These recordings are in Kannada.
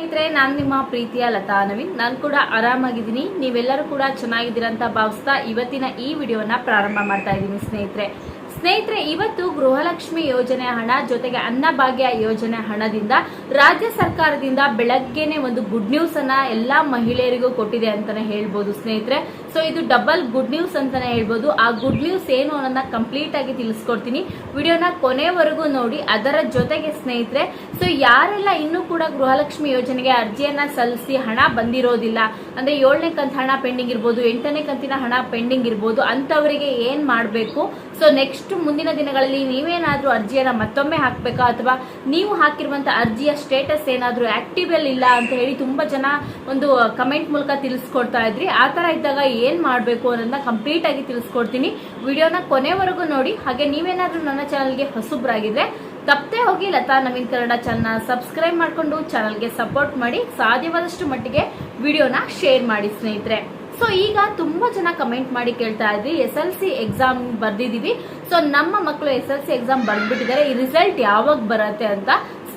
ಸ್ನೇಹಿತರೆ, ನಾನು ನಿಮ್ಮ ಪ್ರೀತಿಯ ಲತಾ ನವೀನ್. ನಾನು ಕೂಡ ಆರಾಮಾಗಿದ್ದೀನಿ. ನೀವೆಲ್ಲರೂ ಕೂಡ ಚೆನ್ನಾಗಿದ್ದೀರಾ ಅಂತ ಭಾವಿಸ್ತಾ ಇವತ್ತಿನ ಈ ವಿಡಿಯೋನ ಪ್ರಾರಂಭ ಮಾಡ್ತಾ ಇದ್ದೀನಿ ಸ್ನೇಹಿತರೆ. ಸ್ನೇಹಿತರೆ, ಇವತ್ತು ಗೃಹಲಕ್ಷ್ಮಿ ಯೋಜನೆ ಹಣ ಜೊತೆಗೆ ಅನ್ನಭಾಗ್ಯ ಯೋಜನೆ ಹಣದಿಂದ ರಾಜ್ಯ ಸರ್ಕಾರದಿಂದ ಬೆಳಗ್ಗೆನೆ ಒಂದು ಗುಡ್ ನ್ಯೂಸ್ ಅನ್ನ ಎಲ್ಲಾ ಮಹಿಳೆಯರಿಗೂ ಕೊಟ್ಟಿದೆ ಅಂತಾನೆ ಹೇಳ್ಬೋದು ಸ್ನೇಹಿತರೆ. ಸೊ ಇದು ಡಬಲ್ ಗುಡ್ ನ್ಯೂಸ್ ಅಂತಾನೆ ಹೇಳ್ಬೋದು. ಆ ಗುಡ್ ನ್ಯೂಸ್ ಏನು ಅನ್ನೋದನ್ನ ಕಂಪ್ಲೀಟ್ ಆಗಿ ತಿಳಿಸ್ಕೊಡ್ತೀನಿ. ವಿಡಿಯೋನ ಕೊನೆವರೆಗೂ ನೋಡಿ, ಅದರ ಜೊತೆಗೆ ಸ್ನೇಹಿತರೆ ಸೊ ಯಾರೆಲ್ಲ ಇನ್ನೂ ಕೂಡ ಗೃಹಲಕ್ಷ್ಮಿ ಯೋಜನೆಗೆ ಅರ್ಜಿಯನ್ನ ಸಲ್ಲಿಸಿ ಹಣ ಬಂದಿರೋದಿಲ್ಲ, ಅಂದ್ರೆ ಏಳನೇ ಕಂತ ಹಣ ಪೆಂಡಿಂಗ್ ಇರ್ಬೋದು, ಎಂಟನೇ ಕಂತಿನ ಹಣ ಪೆಂಡಿಂಗ್ ಇರ್ಬೋದು ಅಂತವರಿಗೆ ಏನ್ ಮಾಡಬೇಕು? ಸೊ ನೆಕ್ಸ್ಟ್ ಮುಂದಿನ ದಿನಗಳಲ್ಲಿ ನೀವೇನಾದ್ರೂ ಅರ್ಜಿಯನ್ನ ಮತ್ತೊಮ್ಮೆ ಹಾಕ್ಬೇಕಾ? ಅಥವಾ ನೀವು ಹಾಕಿರುವಂತ ಅರ್ಜಿಯ ಸ್ಟೇಟಸ್ ಏನಾದ್ರೂ ಆಕ್ಟಿವ್ ಇಲ್ಲ ಅಂತ ಹೇಳಿ ತುಂಬಾ ಜನ ಒಂದು ಕಮೆಂಟ್ ಮೂಲಕ ತಿಳಿಸ್ಕೊಡ್ತಾ ಇದ್ರಿ. ಆ ತರ ಇದ್ದಾಗ ಏನ್ ಮಾಡಬೇಕು ಅನ್ನೋದನ್ನ ಕಂಪ್ಲೀಟ್ ಆಗಿ ತಿಳಿಸ್ಕೊಡ್ತೀನಿ. ವಿಡಿಯೋನ ಕೊನೆವರೆಗೂ ನೋಡಿ. ಹಾಗೆ ನೀವೇನಾದ್ರೂ ನನ್ನ ಚಾನಲ್ಗೆ ಹೊಸಬ್ರಾಗಿದ್ರೆ ತಪ್ಪದೆ ಹೋಗಿ ಲತಾ ನವೀನ್ ಕನ್ನಡ ಚಾನಲ್ ಸಬ್ಸ್ಕ್ರೈಬ್ ಮಾಡ್ಕೊಂಡು ಚಾನಲ್ಗೆ ಸಪೋರ್ಟ್ ಮಾಡಿ. ಸಾಧ್ಯವಾದಷ್ಟು ಮಟ್ಟಿಗೆ ವಿಡಿಯೋನ ಶೇರ್ ಮಾಡಿ ಸ್ನೇಹಿತರೆ. ಸೊ ಈಗ ತುಂಬಾ ಜನ ಕಮೆಂಟ್ ಮಾಡಿ ಕೇಳ್ತಾ ಇದ್ರಿ. ಎಸ್ ಎಲ್ ಸಿ ಎಕ್ಸಾಮ್ ಬರ್ದಿದೀವಿ. ಸೊ ನಮ್ಮ ಮಕ್ಕಳು ಎಸ್ ಎಲ್ ಸಿ ಎಕ್ಸಾಮ್ ಬರ್ದ್ಬಿಟ್ಟಿದ್ದಾರೆ. ಈ ರಿಸಲ್ಟ್ ಯಾವಾಗ ಬರುತ್ತೆ ಅಂತ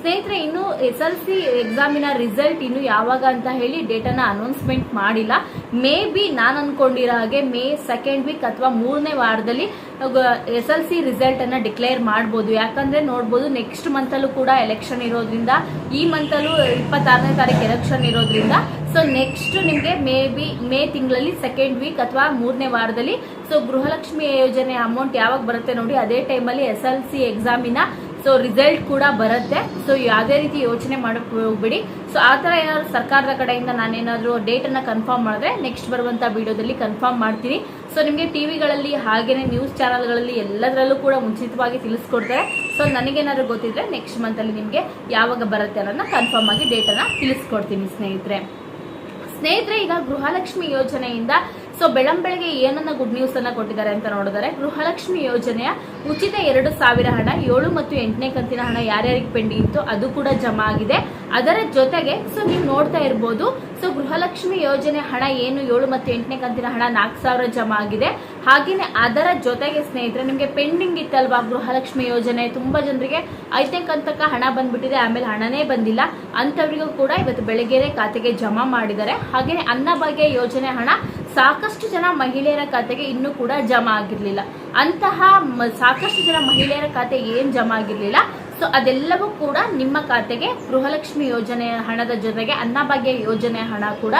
ಸ್ನೇಹಿತರೆ, ಇನ್ನು ಎಸ್ ಎಲ್ ಸಿ ಎಕ್ಸಾಮಿನ ರಿಸಲ್ಟ್ ಇನ್ನು ಯಾವಾಗ ಅಂತ ಹೇಳಿ ಡೇಟನ ಅನೌನ್ಸ್ಮೆಂಟ್ ಮಾಡಿಲ್ಲ. ಮೇ ಬಿ ನಾನು ಅನ್ಕೊಂಡಿರೋ ಹಾಗೆ ಮೇ ಸೆಕೆಂಡ್ ವೀಕ್ ಅಥವಾ ಮೂರನೇ ವಾರದಲ್ಲಿ ಎಸ್ ಎಲ್ ಸಿ ರಿಸಲ್ಟ್ ಅನ್ನ ಡಿಕ್ಲೇರ್ ಮಾಡ್ಬೋದು. ಯಾಕಂದ್ರೆ ನೋಡ್ಬೋದು ನೆಕ್ಸ್ಟ್ ಮಂತ್ ಅಲ್ಲೂ ಕೂಡ ಎಲೆಕ್ಷನ್ ಇರೋದ್ರಿಂದ, ಈ ಮಂತ್ ಅಲ್ಲೂ ಇಪ್ಪತ್ತಾರನೇ ತಾರೀಕು ಎಲೆಕ್ಷನ್ ಇರೋದ್ರಿಂದ ಸೊ ನೆಕ್ಸ್ಟ್ ನಿಮಗೆ ಮೇ ಬಿ ಮೇ ತಿಂಗಳಲ್ಲಿ ಸೆಕೆಂಡ್ ವೀಕ್ ಅಥವಾ ಮೂರನೇ ವಾರದಲ್ಲಿ ಸೊ ಗೃಹಲಕ್ಷ್ಮಿ ಯೋಜನೆ ಅಮೌಂಟ್ ಯಾವಾಗ ಬರುತ್ತೆ ನೋಡಿ, ಅದೇ ಟೈಮಲ್ಲಿ ಎಸ್ ಎಲ್ ಸಿ ಎಕ್ಸಾಮಿನ ಸೊ ರಿಸಲ್ಟ್ ಕೂಡ ಬರುತ್ತೆ. ಸೊ ಯಾವುದೇ ರೀತಿ ಯೋಚನೆ ಮಾಡಕ್ ಹೋಗ್ಬೇಡಿ. ಸೊ ಆ ಥರ ಏನಾದ್ರು ಸರ್ಕಾರದ ಕಡೆಯಿಂದ ನಾನೇನಾದರೂ ಡೇಟನ್ನು ಕನ್ಫರ್ಮ್ ಮಾಡಿದ್ರೆ ನೆಕ್ಸ್ಟ್ ಬರುವಂಥ ವಿಡಿಯೋದಲ್ಲಿ ಕನ್ಫರ್ಮ್ ಮಾಡ್ತೀನಿ. ಸೊ ನಿಮಗೆ ಟಿವಿಗಳಲ್ಲಿ ಹಾಗೇನೆ ನ್ಯೂಸ್ ಚಾನಲ್ಗಳಲ್ಲಿ ಎಲ್ಲದರಲ್ಲೂ ಕೂಡ ಮುಂಚಿತವಾಗಿ ತಿಳಿಸ್ಕೊಡ್ತಾರೆ. ಸೊ ನನಗೇನಾದ್ರು ಗೊತ್ತಿದ್ರೆ ನೆಕ್ಸ್ಟ್ ಮಂತಲ್ಲಿ ನಿಮಗೆ ಯಾವಾಗ ಬರುತ್ತೆ ಅನ್ನೋದನ್ನ ಕನ್ಫರ್ಮ್ ಆಗಿ ಡೇಟನ್ನು ತಿಳಿಸ್ಕೊಡ್ತೀನಿ ಸ್ನೇಹಿತರೆ. ಸ್ನೇಹಿತರೆ, ಈಗ ಗೃಹಲಕ್ಷ್ಮಿ ಯೋಜನೆಯಿಂದ ಸೊ ಬೆಳಂಬೆಳಗ್ಗೆ ಏನನ್ನ ಗುಡ್ ನ್ಯೂಸ್ ಅನ್ನ ಕೊಟ್ಟಿದ್ದಾರೆ ಅಂತ ನೋಡಿದರೆ, ಗೃಹಲಕ್ಷ್ಮಿ ಯೋಜನೆಯ ಉಚಿತ ಎರಡು ಸಾವಿರ ಹಣ, ಏಳು ಮತ್ತು ಎಂಟನೇ ಕಂತಿನ ಹಣ ಯಾರ್ಯಾರಿಗೆ ಪೆಂಡಿಂಗ್ ಇತ್ತು ಅದು ಕೂಡ ಜಮಾ ಆಗಿದೆ. ಅದರ ಜೊತೆಗೆ ಸೊ ನೀವು ನೋಡ್ತಾ ಇರ್ಬೋದು ಸೊ ಗೃಹಲಕ್ಷ್ಮಿ ಯೋಜನೆ ಹಣ ಏನು? ಏಳು ಮತ್ತು ಎಂಟನೇ ಕಂತಿನ ಹಣ ನಾಲ್ಕು ಸಾವಿರ ಜಮಾ ಆಗಿದೆ. ಹಾಗೆಯೇ ಅದರ ಜೊತೆಗೆ ಸ್ನೇಹಿತರೆ, ನಿಮಗೆ ಪೆಂಡಿಂಗ್ ಇತ್ತಲ್ವಾ ಗೃಹಲಕ್ಷ್ಮಿ ಯೋಜನೆ? ತುಂಬ ಜನರಿಗೆ ಐದನೇ ಕಂತಕ್ಕ ಹಣ ಬಂದ್ಬಿಟ್ಟಿದೆ, ಆಮೇಲೆ ಹಣನೇ ಬಂದಿಲ್ಲ. ಅಂಥವರಿಗೂ ಕೂಡ ಇವತ್ತು ಬೆಳಗ್ಗೆನೇ ಖಾತೆಗೆ ಜಮಾ ಮಾಡಿದ್ದಾರೆ. ಹಾಗೆಯೇ ಅನ್ನಭಾಗ್ಯ ಯೋಜನೆ ಹಣ ಸಾಕಷ್ಟು ಜನ ಮಹಿಳೆಯರ ಖಾತೆಗೆ ಇನ್ನೂ ಕೂಡ ಜಮಾ ಆಗಿರಲಿಲ್ಲ. ಅಂತಹ ಸಾಕಷ್ಟು ಜನ ಮಹಿಳೆಯರ ಖಾತೆ ಏನು ಜಮಾ ಆಗಿರ್ಲಿಲ್ಲ? ಸೊ ಅದೆಲ್ಲವೂ ಕೂಡ ನಿಮ್ಮ ಖಾತೆಗೆ ಗೃಹಲಕ್ಷ್ಮಿ ಯೋಜನೆ ಹಣದ ಜೊತೆಗೆ ಅನ್ನಭಾಗ್ಯ ಯೋಜನೆ ಹಣ ಕೂಡ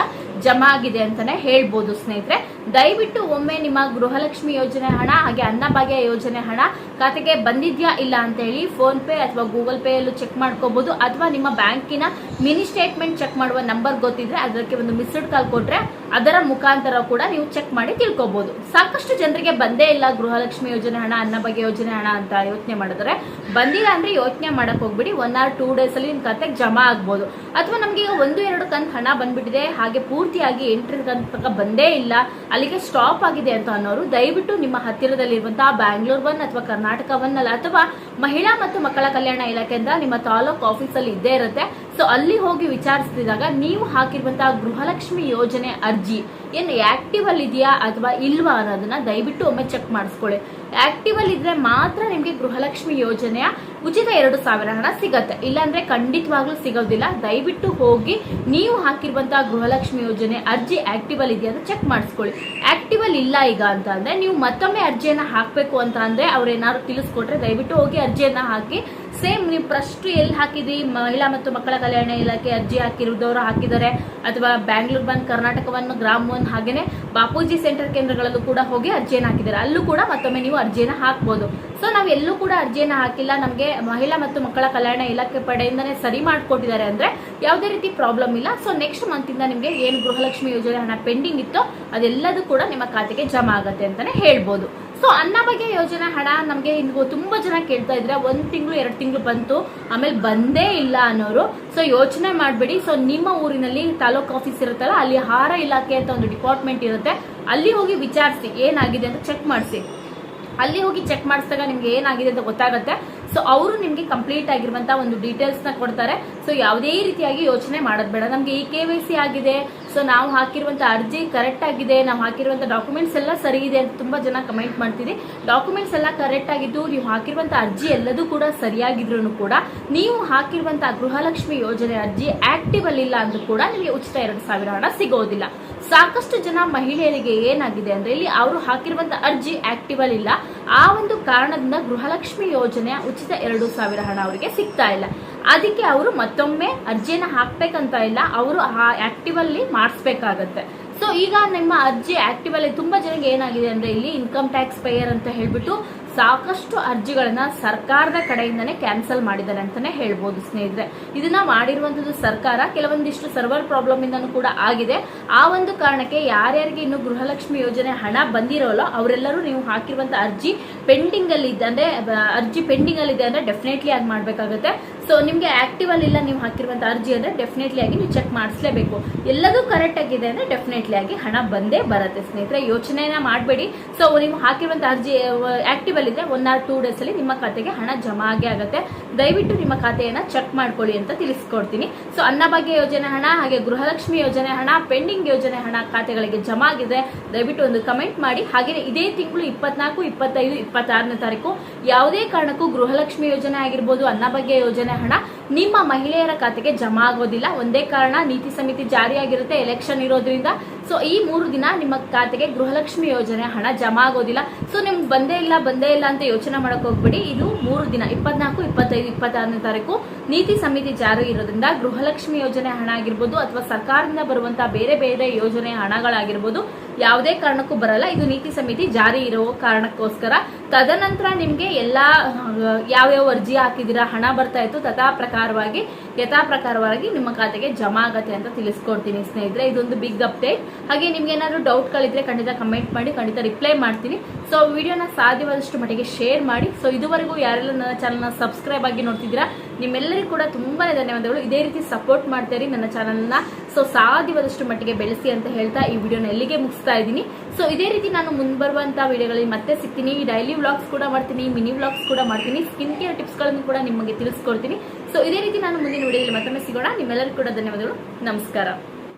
ಜಮಾ ಆಗಿದೆ ಅಂತಾನೆ ಹೇಳ್ಬೋದು ಸ್ನೇಹಿತರೆ. ದಯವಿಟ್ಟು ಒಮ್ಮೆ ನಿಮ್ಮ ಗೃಹಲಕ್ಷ್ಮಿ ಯೋಜನೆ ಹಣ, ಹಾಗೆ ಅನ್ನಭಾಗ್ಯ ಯೋಜನೆ ಹಣ ಖಾತೆಗೆ ಬಂದಿದ್ಯಾ ಇಲ್ಲ ಅಂತ ಹೇಳಿ ಫೋನ್ ಪೇ ಅಥವಾ ಗೂಗಲ್ ಪೇ ಅಲ್ಲೂ ಚೆಕ್ ಮಾಡ್ಕೋಬಹುದು ಅಥವಾ ನಿಮ್ಮ ಬ್ಯಾಂಕಿನ ಮಿನಿ ಸ್ಟೇಟ್ಮೆಂಟ್ ಚೆಕ್ ಮಾಡುವ ನಂಬರ್ ಗೊತ್ತಿದ್ರೆ ಅದಕ್ಕೆ ಒಂದು ಮಿಸ್ಡ್ ಕಾಲ್ ಕೊಟ್ರೆ ಅದರ ಮುಖಾಂತರ ಕೂಡ ನೀವು ಚೆಕ್ ಮಾಡಿ ತಿಳ್ಕೊಬಹುದು ಸಾಕಷ್ಟು ಜನರಿಗೆ ಬಂದೇ ಇಲ್ಲ ಗೃಹಲಕ್ಷ್ಮಿ ಯೋಜನೆ ಹಣ, ಅನ್ನ ಬಗ್ಗೆ ಯೋಜನೆ ಹಣ ಅಂತ ಯೋಚನೆ ಮಾಡಿದ್ರೆ, ಬಂದಿಲ್ಲ ಅಂದ್ರೆ ಯೋಚನೆ ಮಾಡಕ್ ಹೋಗ್ಬಿಡಿ. ಒನ್ ಆರ್ ಟೂ ಡೇಸ್ ಅಲ್ಲಿ ನಿಮ್ ಖಾತೆಗೆ ಜಮಾ ಆಗ್ಬೋದು. ಅಥವಾ ನಮ್ಗೆ ಈಗ ಒಂದು, ಎರಡು ಕಂತ್ ಹಣ ಬಂದ್ಬಿಟ್ಟಿದೆ, ಹಾಗೆ ಪೂರ್ತಿಯಾಗಿ ಎಂಟ್ರಿ ಕಂತ್ ತನಕ ಬಂದೇ ಇಲ್ಲ, ಅಲ್ಲಿಗೆ ಸ್ಟಾಪ್ ಆಗಿದೆ ಅಂತ ಅನ್ನೋರು ದಯವಿಟ್ಟು ನಿಮ್ಮ ಹತ್ತಿರದಲ್ಲಿರುವಂತಹ ಬ್ಯಾಂಗ್ಳೂರ್ ಒನ್ ಅಥವಾ ಕರ್ನಾಟಕ ಒನ್ ಅಲ್ಲ ಅಥವಾ ಮಹಿಳಾ ಮತ್ತು ಮಕ್ಕಳ ಕಲ್ಯಾಣ ಇಲಾಖೆಯಿಂದ ನಿಮ್ಮ ತಾಲೂಕ್ ಆಫೀಸ್ ಅಲ್ಲಿ ಇದ್ದೇ ಇರುತ್ತೆ. ಸೊ ಅಲ್ಲಿ ಹೋಗಿ ವಿಚಾರಿಸಿದಾಗ ನೀವು ಹಾಕಿರುವಂತಹ ಗೃಹಲಕ್ಷ್ಮಿ ಯೋಜನೆ ಅರ್ಜಿ ಏನು ಆಕ್ಟಿವ್ ಅಲ್ಲಿ ಇದೆಯಾ ಅಥವಾ ಇಲ್ವಾ ಅನ್ನೋದನ್ನ ದಯವಿಟ್ಟು ಒಮ್ಮೆ ಚೆಕ್ ಮಾಡಿಸ್ಕೊಳ್ಳಿ. ಆಕ್ಟಿವ್ ಅಲ್ಲಿ ಇದ್ರೆ ಮಾತ್ರ ನಿಮಗೆ ಗೃಹಲಕ್ಷ್ಮಿ ಯೋಜನೆಯ ಉಚಿತ ಎರಡು ಸಾವಿರ ಹಣ ಸಿಗತ್ತೆ. ಇಲ್ಲಾಂದ್ರೆ ಖಂಡಿತವಾಗ್ಲೂ ಸಿಗೋದಿಲ್ಲ. ದಯವಿಟ್ಟು ಹೋಗಿ ನೀವು ಹಾಕಿರುವಂತಹ ಗೃಹಲಕ್ಷ್ಮಿ ಯೋಜನೆ ಅರ್ಜಿ ಆಕ್ಟಿವ್ ಅಲ್ಲಿ ಇದೆಯಾ ಅಂತ ಚೆಕ್ ಮಾಡಿಸ್ಕೊಳ್ಳಿ. ಆಕ್ಟಿವ್ ಅಲ್ಲಿ ಇಲ್ಲ ಈಗ ಅಂತ ಅಂದ್ರೆ ನೀವು ಮತ್ತೊಮ್ಮೆ ಅರ್ಜಿಯನ್ನ ಹಾಕ್ಬೇಕು ಅಂತ ಅಂದ್ರೆ ಅವ್ರೇನಾದ್ರು ತಿಳಿಸ್ಕೊಟ್ರೆ ದಯವಿಟ್ಟು ಹೋಗಿ ಅರ್ಜಿಯನ್ನ ಹಾಕಿ. ಸೇಮ್ ನೀವು ಫಸ್ಟ್ ಎಲ್ಲಿ ಹಾಕಿದ್ರಿ? ಮಹಿಳಾ ಮತ್ತು ಮಕ್ಕಳ ಕಲ್ಯಾಣ ಇಲಾಖೆ ಅರ್ಜಿ ಹಾಕಿರುವುದವರು ಹಾಕಿದ್ದಾರೆ. ಅಥವಾ ಬ್ಯಾಂಗ್ಳೂರ್ ಬಂದ್ ಕರ್ನಾಟಕವನ್ನು, ಗ್ರಾಮವನ್ನು ಹಾಗೇನೆ ಬಾಪೂಜಿ ಸೆಂಟರ್ ಕೇಂದ್ರಗಳಲ್ಲೂ ಕೂಡ ಹೋಗಿ ಅರ್ಜಿಯನ್ನು ಹಾಕಿದ್ದಾರೆ. ಅಲ್ಲೂ ಕೂಡ ಮತ್ತೊಮ್ಮೆ ನೀವು ಅರ್ಜಿಯನ್ನು ಹಾಕ್ಬೋದು. ಸೊ ನಾವು ಎಲ್ಲೂ ಕೂಡ ಅರ್ಜಿಯನ್ನು ಹಾಕಿಲ್ಲ. ನಮಗೆ ಮಹಿಳಾ ಮತ್ತು ಮಕ್ಕಳ ಕಲ್ಯಾಣ ಇಲಾಖೆ ಪಡೆಯಿಂದನೇ ಸರಿ ಮಾಡಿಕೊಟ್ಟಿದ್ದಾರೆ ಅಂದರೆ ಯಾವುದೇ ರೀತಿ ಪ್ರಾಬ್ಲಮ್ ಇಲ್ಲ. ಸೊ ನೆಕ್ಸ್ಟ್ ಮಂತಿಂದ ನಿಮಗೆ ಏನು ಗೃಹಲಕ್ಷ್ಮಿ ಯೋಜನೆ ಹಣ ಪೆಂಡಿಂಗ್ ಇತ್ತೋ ಅದೆಲ್ಲದೂ ಕೂಡ ನಿಮ್ಮ ಖಾತೆಗೆ ಜಮಾ ಆಗುತ್ತೆ ಅಂತಲೇ ಹೇಳ್ಬೋದು. ಸೊ ಅನ್ನ ಬಗ್ಗೆ ಯೋಜನೆ ಹಣ ನಮಗೆ ಇನ್ನು ತುಂಬ ಜನ ಕೇಳ್ತಾ ಇದ್ರೆ ಒಂದು ತಿಂಗಳು, ಎರಡು ತಿಂಗಳು ಬಂತು. ಆಮೇಲೆ ಬಂದೇ ಇಲ್ಲ ಅನ್ನೋರು. ಸೊ ಯೋಚನೆ ಮಾಡಬೇಡಿ. ಸೊ ನಿಮ್ಮ ಊರಿನಲ್ಲಿ ತಾಲೂಕು ಆಫೀಸ್ ಇರುತ್ತಲ್ಲ, ಅಲ್ಲಿ ಆಹಾರ ಇಲಾಖೆ ಅಂತ ಒಂದು ಡಿಪಾರ್ಟ್ಮೆಂಟ್ ಇರುತ್ತೆ. ಅಲ್ಲಿ ಹೋಗಿ ವಿಚಾರಿಸಿ ಏನಾಗಿದೆ ಅಂತ ಚೆಕ್ ಮಾಡಿಸಿ. ಅಲ್ಲಿ ಹೋಗಿ ಚೆಕ್ ಮಾಡಿಸಿದಾಗ ನಿಮ್ಗೆ ಏನಾಗಿದೆ ಅಂತ ಗೊತ್ತಾಗುತ್ತೆ. ಸೊ ಅವರು ನಿಮಗೆ ಕಂಪ್ಲೀಟ್ ಆಗಿರುವಂತಹ ಒಂದು ಡೀಟೇಲ್ಸ್ನ ಕೊಡ್ತಾರೆ. ಸೊ ಯಾವುದೇ ರೀತಿಯಾಗಿ ಯೋಚನೆ ಮಾಡೋದು ಬೇಡ. ನಮ್ಗೆ ಈ ಕೆ ಆಗಿದೆ. ಸೊ ನಾವು ಹಾಕಿರುವಂಥ ಅರ್ಜಿ ಕರೆಕ್ಟ್ ಆಗಿದೆ. ನಾವು ಹಾಕಿರುವಂಥ ಡಾಕ್ಯುಮೆಂಟ್ಸ್ ಎಲ್ಲ ಸರಿ ಇದೆ ಅಂತ ತುಂಬಾ ಜನ ಕಮೆಂಟ್ ಮಾಡ್ತೀವಿ ಡಾಕ್ಯುಮೆಂಟ್ಸ್ ಎಲ್ಲ ಕರೆಕ್ಟ್ ಆಗಿದ್ದು, ನೀವು ಹಾಕಿರುವಂಥ ಅರ್ಜಿ ಎಲ್ಲದೂ ಕೂಡ ಸರಿಯಾಗಿದ್ರು ಕೂಡ, ನೀವು ಹಾಕಿರುವಂಥ ಗೃಹಲಕ್ಷ್ಮಿ ಯೋಜನೆ ಅರ್ಜಿ ಆಕ್ಟಿವ್ ಅಲ್ಲಿ ಇಲ್ಲ ಅಂದ್ರೂ ಕೂಡ ನಿಮಗೆ ಉಚಿತ ಎರಡು ಸಾವಿರ ಹಣ ಸಿಗೋದಿಲ್ಲ. ಸಾಕಷ್ಟು ಜನ ಮಹಿಳೆಯರಿಗೆ ಏನಾಗಿದೆ ಅಂದ್ರೆ, ಇಲ್ಲಿ ಅವರು ಹಾಕಿರುವಂತ ಅರ್ಜಿ ಆಕ್ಟಿವ್ ಅಲ್ಲಿ ಇಲ್ಲ. ಆ ಒಂದು ಕಾರಣದಿಂದ ಗೃಹಲಕ್ಷ್ಮಿ ಯೋಜನೆಯ ಉಚಿತ ಎರಡು ಸಾವಿರ ಹಣ ಅವರಿಗೆ ಸಿಗ್ತಾ ಇಲ್ಲ. ಅದಕ್ಕೆ ಅವರು ಮತ್ತೊಮ್ಮೆ ಅರ್ಜಿಯನ್ನ ಹಾಕ್ಬೇಕಂತ ಇಲ್ಲ, ಅವರು ಆಕ್ಟಿವ್ ಅಲ್ಲಿ ಮಾಡಿಸ್ಬೇಕಾಗತ್ತೆ. ಸೊ ಈಗ ನಿಮ್ಮ ಅರ್ಜಿ ಆಕ್ಟಿವ್ ಅಲ್ಲಿ ತುಂಬಾ ಜನಕ್ಕೆ ಏನಾಗಿದೆ ಅಂದ್ರೆ ಇಲ್ಲಿ ಇನ್ಕಮ್ ಟ್ಯಾಕ್ಸ್ ಪೇಯರ್ ಅಂತ ಹೇಳ್ಬಿಟ್ಟು ಸಾಕಷ್ಟು ಅರ್ಜಿಗಳನ್ನ ಸರ್ಕಾರದ ಕಡೆಯಿಂದನೇ ಕ್ಯಾನ್ಸಲ್ ಮಾಡಿದ್ದಾರೆ ಅಂತಾನೆ ಹೇಳ್ಬೋದು ಸ್ನೇಹಿತರೆ. ಇದನ್ನ ಮಾಡಿರುವಂತದ್ದು ಸರ್ಕಾರ ಕೆಲವೊಂದಿಷ್ಟು ಸರ್ವರ್ ಪ್ರಾಬ್ಲಮ್ ಇಂದನೂ ಕೂಡ ಆಗಿದೆ. ಆ ಒಂದು ಕಾರಣಕ್ಕೆ ಯಾರ್ಯಾರಿಗೆ ಇನ್ನು ಗೃಹಲಕ್ಷ್ಮಿ ಯೋಜನೆ ಹಣ ಬಂದಿರೋಲ್ಲೋ ಅವರೆಲ್ಲರೂ ನೀವು ಹಾಕಿರುವಂತ ಅರ್ಜಿ ಪೆಂಡಿಂಗ್ ಅಲ್ಲಿ ಇದೆ ಅಂದ್ರೆ ಅರ್ಜಿ ಪೆಂಡಿಂಗ್ ಅಲ್ಲಿ ಇದೆ ಅಂದ್ರೆ ಡೆಫಿನೆಟ್ಲಿ ಆಗಿ ಮಾಡ್ಬೇಕಾಗುತ್ತೆ. ಸೊ ನಿಮ್ಗೆ ಆಕ್ಟಿವ್ ಅಲ್ಲಿ ಇಲ್ಲ ನೀವು ಹಾಕಿರುವಂತ ಅರ್ಜಿ ಅಂದ್ರೆ ಡೆಫಿನೆಟ್ಲಿ ಆಗಿ ನೀವು ಚೆಕ್ ಮಾಡಿಸ್ಲೇಬೇಕು. ಎಲ್ಲದೂ ಕರೆಕ್ಟ್ ಆಗಿದೆ ಅಂದ್ರೆ ಡೆಫಿನೆಟ್ಲಿ ಆಗಿ ಹಣ ಬಂದೇ ಬರುತ್ತೆ ಸ್ನೇಹಿತರೆ. ಯೋಚನೆನ ಮಾಡಬೇಡಿ. ಸೊ ನೀವು ಹಾಕಿರುವಂತ ಅರ್ಜಿ ಆಕ್ಟಿವ್ ಇದ್ರೆ ಒನ್ ಆರ್ ಟೂ ಡೇಸ್ ಅಲ್ಲಿ ನಿಮ್ಮ ಖಾತೆಗೆ ಹಣ ಜಮಾ ಆಗೇ ಆಗುತ್ತೆ. ದಯವಿಟ್ಟು ನಿಮ್ಮ ಖಾತೆಯನ್ನ ಚೆಕ್ ಮಾಡ್ಕೊಳ್ಳಿ ಅಂತ ತಿಳಿಸ್ಕೊಡ್ತೀನಿ. ಸೊ ಅನ್ನಭಾಗ್ಯ ಯೋಜನೆ ಹಣ, ಹಾಗೆ ಗೃಹಲಕ್ಷ್ಮಿ ಯೋಜನೆ ಹಣ ಪೆಂಡಿಂಗ್ ಯೋಜನೆ ಹಣ ಖಾತೆಗಳಿಗೆ ಜಮಾ ಆಗಿದೆ. ದಯವಿಟ್ಟು ಒಂದು ಕಮೆಂಟ್ ಮಾಡಿ. ಹಾಗೆ ಇದೇ ತಿಂಗಳು ಇಪ್ಪತ್ನಾಲ್ಕು, ಇಪ್ಪತ್ತೈದು, ಇಪ್ಪತ್ತಾರನೇ ತಾರೀಕು ಯಾವುದೇ ಕಾರಣಕ್ಕೂ ಗೃಹಲಕ್ಷ್ಮಿ ಯೋಜನೆ ಆಗಿರ್ಬೋದು ಅನ್ನಭಾಗ್ಯ ಯೋಜನೆ ಹಣ ನಿಮ್ಮ ಮಹಿಳೆಯರ ಖಾತೆಗೆ ಜಮಾ ಆಗೋದಿಲ್ಲ. ಒಂದೇ ಕಾರಣ, ನೀತಿ ಸಮಿತಿ ಜಾರಿಯಾಗಿರುತ್ತೆ ಎಲೆಕ್ಷನ್ ಇರೋದ್ರಿಂದ. ಸೊ ಈ ಮೂರು ದಿನ ನಿಮ್ಮ ಖಾತೆಗೆ ಗೃಹಲಕ್ಷ್ಮಿ ಯೋಜನೆ ಹಣ ಜಮಾ ಆಗೋದಿಲ್ಲ. ಸೊ ನಿಮ್ಗೆ ಬಂದೇ ಇಲ್ಲ ಬಂದೇ ಇಲ್ಲ ಅಂತ ಯೋಚನೆ ಮಾಡಕ್ ಹೋಗ್ಬೇಡಿ. ಇದು ಮೂರು ದಿನ, ಇಪ್ಪತ್ನಾಲ್ಕು, ಇಪ್ಪತ್ತೈದು, ಇಪ್ಪತ್ತಾರನೇ ತಾರೀಕು. ನೀತಿ ಸಮಿತಿ ಜಾರಿ ಇರೋದ್ರಿಂದ ಗೃಹಲಕ್ಷ್ಮಿ ಯೋಜನೆ ಹಣ ಆಗಿರ್ಬೋದು ಅಥವಾ ಸರ್ಕಾರದಿಂದ ಬರುವಂತಹ ಬೇರೆ ಬೇರೆ ಯೋಜನೆ ಹಣಗಳಾಗಿರ್ಬೋದು ಯಾವುದೇ ಕಾರಣಕ್ಕೂ ಬರಲ್ಲ. ಇದು ನೀತಿ ಸಮಿತಿ ಜಾರಿ ಇರೋ ಕಾರಣಕ್ಕೋಸ್ಕರ. ತದನಂತರ ನಿಮಗೆ ಎಲ್ಲ ಯಾವ್ಯಾವ ಅರ್ಜಿ ಹಾಕಿದಿರಾ, ಹಣ ಬರ್ತಾ ಇತ್ತು ತಥಾ ಪ್ರಕಾರವಾಗಿ ಯಥಾ ಪ್ರಕಾರವಾಗಿ ನಿಮ್ಮ ಖಾತೆಗೆ ಜಮಾ ಆಗತ್ತೆ ಅಂತ ತಿಳಿಸ್ಕೊಡ್ತೀನಿ ಸ್ನೇಹಿತರೆ. ಇದೊಂದು ಬಿಗ್ ಅಪ್ಡೇಟ್ ಹಾಗೆ ನಿಮ್ಗೆ ಏನಾದ್ರು ಡೌಟ್ಗಳಿದ್ರೆ ಖಂಡಿತ ಕಮೆಂಟ್ ಮಾಡಿ, ಖಂಡಿತ ರಿಪ್ಲೈ ಮಾಡ್ತೀನಿ. ಸೊ ವಿಡಿಯೋನ ಸಾಧ್ಯವಾದಷ್ಟು ಮಟ್ಟಿಗೆ ಶೇರ್ ಮಾಡಿ. ಸೊ ಇದುವರೆಗೂ ಯಾರೆಲ್ಲ ನನ್ನ ಚಾನಲ್ನ ಸಬ್ಸ್ಕ್ರೈಬ್ ಆಗಿ ನೋಡ್ತಿದ್ದೀರಾ ನಿಮ್ಮೆಲ್ಲರಿಗೂ ಕೂಡ ತುಂಬಾನೇ ಧನ್ಯವಾದಗಳು. ಇದೇ ರೀತಿ ಸಪೋರ್ಟ್ ಮಾಡ್ತೀರಿ ನನ್ನ ಚಾನಲ್ನ ಸೊ ಸಾಧ್ಯವಾದಷ್ಟು ಮಟ್ಟಿಗೆ ಬೆಳೆಸಿ ಅಂತ ಹೇಳ್ತಾ ಈ ವಿಡಿಯೋನ ಎಲ್ಲಿಗೆ ಮುಗಿಸ್ತಾ ಇದ್ದೀನಿ. ಸೊ ಇದೇ ರೀತಿ ನಾನು ಮುಂಬರುವಂತ ವಿಡಿಯೋಗಳಲ್ಲಿ ಮತ್ತೆ ಸಿಗ್ತೀನಿ. ಡೈಲಿ ವ್ಲಾಗ್ಸ್ ಕೂಡ ಮಾಡ್ತೀನಿ ಮಿನಿ ವ್ಲಾಗ್ಸ್ ಕೂಡ ಮಾಡ್ತೀನಿ. ಸ್ಕಿನ್ ಕೇರ್ ಟಿಪ್ಸ್ಗಳನ್ನು ಕೂಡ ನಿಮಗೆ ತಿಳಿಸ್ಕೊಡ್ತೀನಿ. ಸೊ ಇದೇ ರೀತಿ ನಾನು ಮುಂದಿನ ವಿಡಿಯೋದಲ್ಲಿ ಮತ್ತೊಮ್ಮೆ ಸಿಗೋಣ. ನಿಮ್ಮೆಲ್ಲರಿಗೂ ಕೂಡ ಧನ್ಯವಾದಗಳು. ನಮಸ್ಕಾರ.